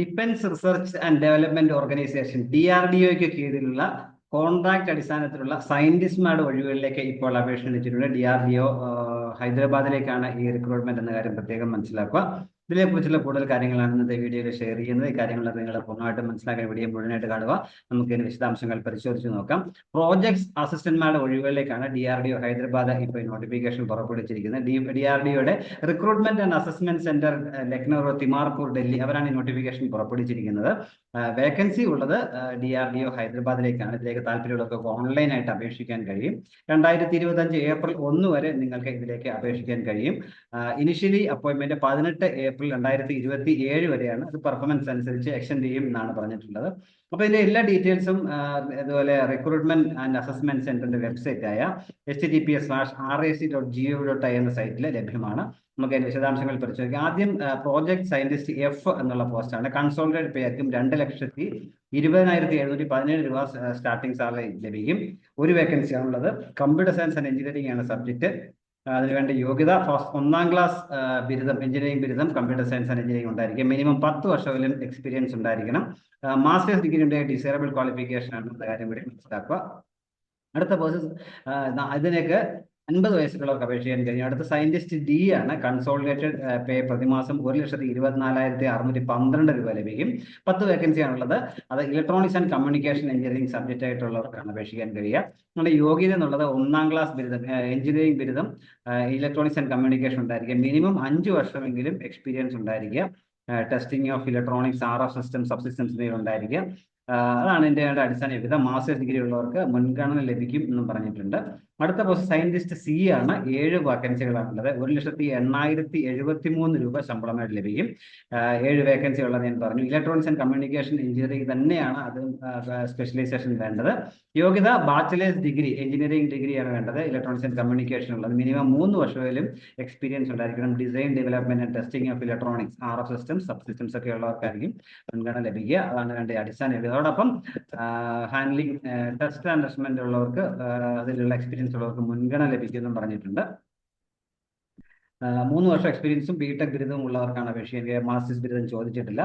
Defence research and development organisation D R D ഒക്ക് കീഴിലുള്ള contract അടിസ്ഥാനത്തിലുള്ള സയന്റിസ്റ്റ്മാരുടെ ഒഴിവുകളിലേക്ക് ഇപ്പോൾ അപേക്ഷ ക്ഷണിച്ചിട്ടുണ്ട്. ഡി ആർ ഡി ഒ ഹൈദരാബാദിലേക്കാണ് ഈ റിക്രൂട്ട്മെന്റ് എന്ന കാര്യം പ്രത്യേകം മനസ്സിലാക്കുക. ഇതിനെക്കുറിച്ചുള്ള കൂടുതൽ കാര്യങ്ങളാണ് ഇന്നത്തെ വീഡിയോയിൽ ഷെയർ ചെയ്യുന്നത്. ഈ കാര്യങ്ങളൊക്കെ നിങ്ങൾ പൂർണമായിട്ട് മനസ്സിലാക്കാൻ വീഡിയോ മുഴുവനായിട്ട് കാണുക. നമുക്ക് ഇതിന്റെ വിശദാംശങ്ങൾ പരിശോധിച്ച് നോക്കാം. പ്രോജക്ട്സ് അസിസ്റ്റന്റ്മാരുടെ ഒഴിവുകളിലേക്കാണ് D R D O Hyderabad ഇപ്പോൾ നോട്ടിഫിക്കേഷൻ പുറപ്പെടുവിച്ചിരിക്കുന്നത്. ഡി ഡി ആർ ഡി ഒയുടെ recruitment and assessment centre Lucknow Timarpur Delhi അവരാണ് ഈ നോട്ടിഫിക്കേഷൻ പുറപ്പെടുവിച്ചിരിക്കുന്നത്. വേക്കൻസി ഉള്ളത് ഡി ആർ ഡി ഒ ഹൈദരാബാദിലേക്കാണ്. ഇതിലേക്ക് താല്പര്യമുള്ളവർക്ക് ഓൺലൈനായിട്ട് അപേക്ഷിക്കാൻ കഴിയും. രണ്ടായിരത്തി ഇരുപത്തഞ്ച് ഏപ്രിൽ ഒന്ന് വരെ നിങ്ങൾക്ക് ഇതിലേക്ക് അപേക്ഷിക്കാൻ കഴിയും. ഇനിഷ്യലി അപ്പോയിൻമെന്റ് പതിനെട്ട് ഏപ്രിൽ രണ്ടായിരത്തി ഇരുപത്തി ഏഴ് വരെയാണ്. അത് പെർഫോമൻസ് അനുസരിച്ച് എക്സ്റ്റെൻഡ് ചെയ്യും എന്നാണ് പറഞ്ഞിട്ടുള്ളത്. അപ്പോൾ ഇതിന്റെ എല്ലാ ഡീറ്റെയിൽസും അതുപോലെ റിക്രൂട്ട്മെന്റ് ആൻഡ് അസസ്മെന്റ് സെന്ററിന്റെ വെബ്സൈറ്റ് ആയ H T P S slash R A C dot G O dot I എന്ന സൈറ്റിൽ ലഭ്യമാണ്. നമുക്ക് അതിന്റെ വിശദാംശങ്ങൾ പരിശോധിക്കാം. ആദ്യം പ്രോജക്ട് സയന്റിസ്റ്റ് എഫ് എന്നുള്ള പോസ്റ്റാണ് കൺസോൾട്ടേഡ് പേർക്കും രണ്ട് ലക്ഷത്തി ഇരുപതിനായിരത്തി എഴുന്നൂറ്റി പതിനേഴ് രൂപ സ്റ്റാർട്ടിംഗ് സാലറി ലഭിക്കും. ഒരു വേക്കൻസി ആണുള്ളത്. കമ്പ്യൂട്ടർ സയൻസ് ആൻഡ് എഞ്ചിനീയറിംഗ് ആണ് സബ്ജക്ട് അതിനുവേണ്ട യോഗ്യത ഒന്നാം ക്ലാസ് ബിരുദം എഞ്ചിനീയറിംഗ് ബിരുദം കമ്പ്യൂട്ടർ സയൻസ് ആൻഡ് എഞ്ചിനീയറിംഗ് ഉണ്ടായിരിക്കും. മിനിമം പത്ത് വർഷമെങ്കിലും എക്സ്പീരിയൻസ് ഉണ്ടായിരിക്കണം. മാസ്റ്റേഴ്സ് ഡിഗ്രി ഉണ്ടെങ്കിൽ ഡിസേറബിൾ ക്വാളിഫിക്കേഷൻ ആണ്. കാര്യം കൂടി മനസ്സിലാക്കുക. അടുത്ത പ്രോസസ് ഇതിനൊക്കെ അൻപത് വയസ്സുള്ളവർക്ക് അപേക്ഷിക്കാൻ കഴിയും അടുത്ത സയന്റിസ്റ്റ് ഡി ആണ്. കൺസോളിഡേറ്റഡ് പേ പ്രതിമാസം ഒരു ലക്ഷത്തി ഇരുപത്തിനാലായിരത്തി അറുന്നൂറ്റി പന്ത്രണ്ട് രൂപ ലഭിക്കും. പത്ത് വേക്കൻസി ആണുള്ളത് അത് electronics and communication engineering subject ആയിട്ടുള്ളവർക്കാണ് അപേക്ഷിക്കാൻ കഴിയുക. നമ്മുടെ യോഗ്യത എന്നുള്ളത് ഒന്നാം ക്ലാസ് ബിരുദം എഞ്ചിനീയറിംഗ് ബിരുദം ഇലക്ട്രോണിക്സ് ആൻഡ് കമ്മ്യൂണിക്കേഷൻ ഉണ്ടായിരിക്കുക. മിനിമം അഞ്ച് വർഷമെങ്കിലും എക്സ്പീരിയൻസ് ഉണ്ടായിരിക്കുക. Testing of electronics R F system sub systems എന്നിവ ഉണ്ടായിരിക്കുക. അതാണ് എന്റെ അടിസ്ഥാന യോഗ്യത മാസ്റ്റേഴ്സ് ഡിഗ്രി ഉള്ളവർക്ക് മുൻഗണന ലഭിക്കും എന്നും പറഞ്ഞിട്ടുണ്ട്. അടുത്ത പോസ്റ്റ് സയന്റിസ്റ്റ് സി ആണ്. ഏഴ് വേക്കൻസികളാണുള്ളത് ഒരു ലക്ഷത്തി എണ്ണായിരത്തി എഴുപത്തി മൂന്ന് രൂപ ശമ്പളമായിട്ട് ലഭിക്കും. ഏഴ് വേക്കൻസി ഉള്ളത് ഞാൻ പറഞ്ഞു. ഇലക്ട്രോണിക്സ് ആൻഡ് കമ്മ്യൂണിക്കേഷൻ എഞ്ചിനീയറിംഗ് തന്നെയാണ് അത് സ്പെഷ്യലൈസേഷൻ വേണ്ടത്. യോഗ്യത ബാച്ചിലേഴ്സ് ഡിഗ്രി എഞ്ചിനീയറിംഗ് ഡിഗ്രിയാണ് വേണ്ടത്. ഇലക്ട്രോണിക്സ് ആൻഡ് കമ്മ്യൂണിക്കേഷൻ ഉള്ളത്. മിനിമം മൂന്ന് വർഷമെങ്കിലും എക്സ്പീരിയൻസ് ഉണ്ടായിരിക്കണം. Design development and testing of electronics R F systems sub systems ഒക്കെ ഉള്ളവർക്കായിരിക്കും മുൻഗണന ലഭിക്കുക. അതാണ് വേണ്ട അടിസ്ഥാന യോഗ്യത. ഹാൻഡ്ലിംഗ് ടെസ്റ്റ് ആൻഡ് അസസ്മെന്റ് ഉള്ളവർക്ക് അതിലുള്ള എക്സ്പീരിയൻസ് ഉള്ളവർക്ക് മുൻഗണന ലഭിക്കുമെന്നും പറഞ്ഞിട്ടുണ്ട്. മൂന്ന് വർഷം എക്സ്പീരിയൻസും ബി ടെക് ബിരുദവും ഉള്ളവർക്കാണ് അപേക്ഷിക്കാൻ മാസ്റ്റേഴ്സ് ബിരുദം ചോദിച്ചിട്ടില്ല.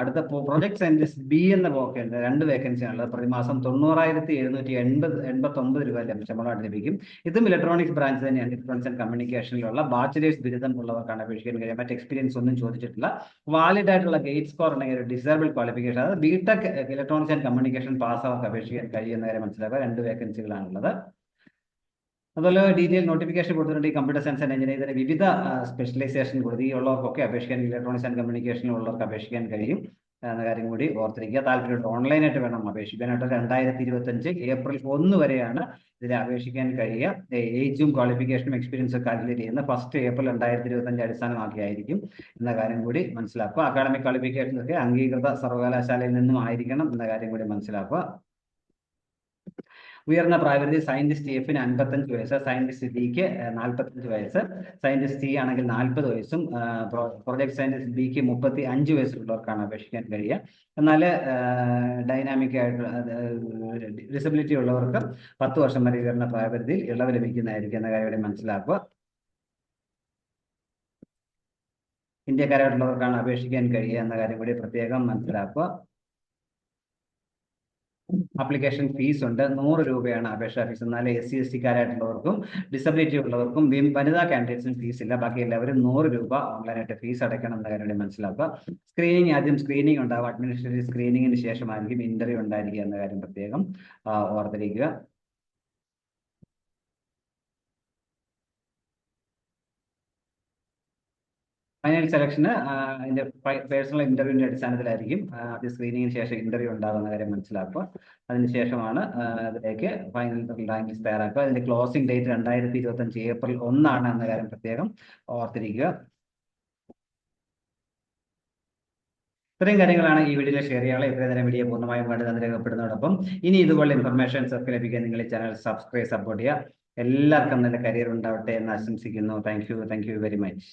അടുത്ത പ്രൊജക്ട് സയന്റിസ്റ്റ് ബി എന്ന പോക്കുണ്ട് രണ്ട് വേക്കൻസി ആണ് പ്രതിമാസം തൊണ്ണൂറായിരത്തി എഴുന്നൂറ്റി എൺപത് എൺപത്തി ഒമ്പത് രൂപ ശമ്പളമായിട്ട് ലഭിക്കും. ഇതും ഇലക്ട്രോണിക്സ് ബ്രാഞ്ച് തന്നെയാണ്. ഇലക്ട്രോണിക്സ് ആൻഡ് കമ്മ്യൂണിക്കേഷനിലുള്ള ബാച്ചിലേഴ്സ് ബിരുദം ഉള്ളവർക്കാണ് അപേക്ഷിക്കാൻ കഴിയും മറ്റ് എക്സ്പീരിയൻസ് ഒന്നും ചോദിച്ചിട്ടില്ല. വാലിഡ് ആയിട്ടുള്ള ഗേറ്റ് സ്കോർ ഉണ്ടെങ്കിൽ ഒരു ഡിസേബിൾ ക്വാളിഫിക്കേഷൻ അതായത് BTech electronics and communication pass അവർക്ക് അപേക്ഷിക്കാൻ കഴിയുന്ന കാര്യം മനസ്സിലാക്കുക. രണ്ട് വേക്കൻസികളാണുള്ളത് അതുപോലെ ഡീറ്റെയിൽ നോട്ടിഫിക്കേഷൻ കൊടുത്തിട്ടുണ്ട് ഈ കമ്പ്യൂട്ടർ സയൻസ് ആൻഡ് എഞ്ചിനീയറിംഗ് വിവിധ സ്പെഷ്യലൈസേഷൻ കൊടുത്ത് ഈ ഉള്ളവർക്കൊക്കെ അപേക്ഷിക്കാൻ ഇലക്ട്രോണിക്സ് ആൻഡ് കമ്മ്യൂണിക്കേഷൻ ഉള്ളവർക്ക് അപേക്ഷിക്കാൻ കഴിയും എന്ന കാര്യം കൂടി ഓർത്തിരിക്കുക. താല്പര്യമുണ്ട് ഓൺലൈനായിട്ട് വേണം അപേക്ഷിക്കാനായിട്ട്. രണ്ടായിരത്തി ഇരുപത്തഞ്ച് ഏപ്രിൽ ഒന്ന് വരെയാണ് ഇതിൽ അപേക്ഷിക്കാൻ കഴിയുക. ഏജും ക്വാളിഫിക്കേഷനും എക്സ്പീരിയൻസും കാൽക്കുലേറ്റ് ചെയ്യുന്ന ഫസ്റ്റ് ഏപ്രിൽ രണ്ടായിരത്തി ഇരുപത്തഞ്ച് അടിസ്ഥാനമാക്കിയായിരിക്കും എന്ന കാര്യം കൂടി മനസ്സിലാക്കുക. അക്കാഡമിക് ക്വാളിഫിക്കേഷൻസ് ഒക്കെ അംഗീകൃത സർവകലാശാലയിൽ നിന്നും ആയിരിക്കണം എന്ന കാര്യം കൂടി മനസ്സിലാക്കുക. ഉയർന്ന പ്രായപരിധി സയന്റിസ്റ്റ് എഫിന് അൻപത്തഞ്ച് വയസ്സ് സയന്റിസ്റ്റ് ഡിക്ക് നാൽപ്പത്തഞ്ച് വയസ്സ്. സയന്റിസ്റ്റ് സി ആണെങ്കിൽ നാൽപ്പത് വയസ്സും പ്രൊജക്ട് സയന്റിസ്റ്റ് ബിക്ക് മുപ്പത്തി അഞ്ച് വയസ്സുള്ളവർക്കാണ് അപേക്ഷിക്കാൻ കഴിയുക. എന്നാൽ ഡൈനാമിക് ആയിട്ടുള്ള ഡിസബിലിറ്റി ഉള്ളവർക്ക് പത്ത് വർഷം വരെ ഉയർന്ന പ്രായപരിധിയിൽ ഇളവ് ലഭിക്കുന്നതായിരിക്കും എന്ന കാര്യം ഇവിടെ മനസ്സിലാക്കുക. ഇന്ത്യക്കാരായിട്ടുള്ളവർക്കാണ് അപേക്ഷിക്കാൻ കഴിയുക എന്ന കാര്യം കൂടി പ്രത്യേകം മനസ്സിലാക്കുക. ആപ്ലിക്കേഷൻ ഫീസ് ഉണ്ട്. നൂറ് രൂപയാണ് അപേക്ഷാ ഫീസ് എന്നാൽ എസ് സി എസ് ടിക്കാരായിട്ടുള്ളവർക്കും ഡിസബിലിറ്റി ഉള്ളവർക്കും വനിതാ കാൻഡിഡേറ്റ്സിന് ഫീസ് ഇല്ല. ബാക്കി എല്ലാവരും നൂറ് രൂപ ഓൺലൈനായിട്ട് ഫീസ് അടയ്ക്കണം എന്ന കാര്യം മനസ്സിലാക്കുക. സ്ക്രീനിങ് ആദ്യം സ്ക്രീനിങ് ഉണ്ടാവും അഡ്മിനിസ്ട്രേറ്റീവ് സ്ക്രീനിങ്ങിന് ശേഷമായിരിക്കും ഇന്റർവ്യൂ ഉണ്ടായിരിക്കുക എന്ന കാര്യം പ്രത്യേകം ഓർത്തിരിക്കുക. ഫൈനൽ സെലക്ഷന് അതിന്റെ പേഴ്സണൽ ഇന്റർവ്യൂവിന്റെ അടിസ്ഥാനത്തിലായിരിക്കും. ആദ്യ സ്ക്രീനിങ്ങിന് ശേഷം ഇന്റർവ്യൂ ഉണ്ടാകുന്ന കാര്യം മനസ്സിലാക്കുക. അതിനുശേഷമാണ് അതിലേക്ക് ഫൈനൽ റാങ്ക് തയ്യാറാക്കുക അതിന്റെ ക്ലോസിംഗ് ഡേറ്റ് രണ്ടായിരത്തി ഇരുപത്തി അഞ്ച് ഏപ്രിൽ ഒന്നാണ് എന്ന കാര്യം പ്രത്യേകം ഓർത്തിരിക്കുക. ഇത്രയും കാര്യങ്ങളാണ് ഈ വീഡിയോയിൽ ഷെയർ ചെയ്യാനുള്ള ഇത്രയും നേരം വീഡിയോ പൂർണമായും കണ്ടു രേഖപ്പെടുന്നതോടൊപ്പം ഇനി ഇതുപോലെ ഇൻഫർമേഷൻസ് ഒക്കെ ലഭിക്കാൻ നിങ്ങൾ ഈ ചാനൽ സബ്സ്ക്രൈബ് സപ്പോർട്ട് ചെയ്യുക. എല്ലാവർക്കും നല്ല കരിയർ ഉണ്ടാവട്ടെ എന്ന് ആശംസിക്കുന്നു. Thank you thank you very much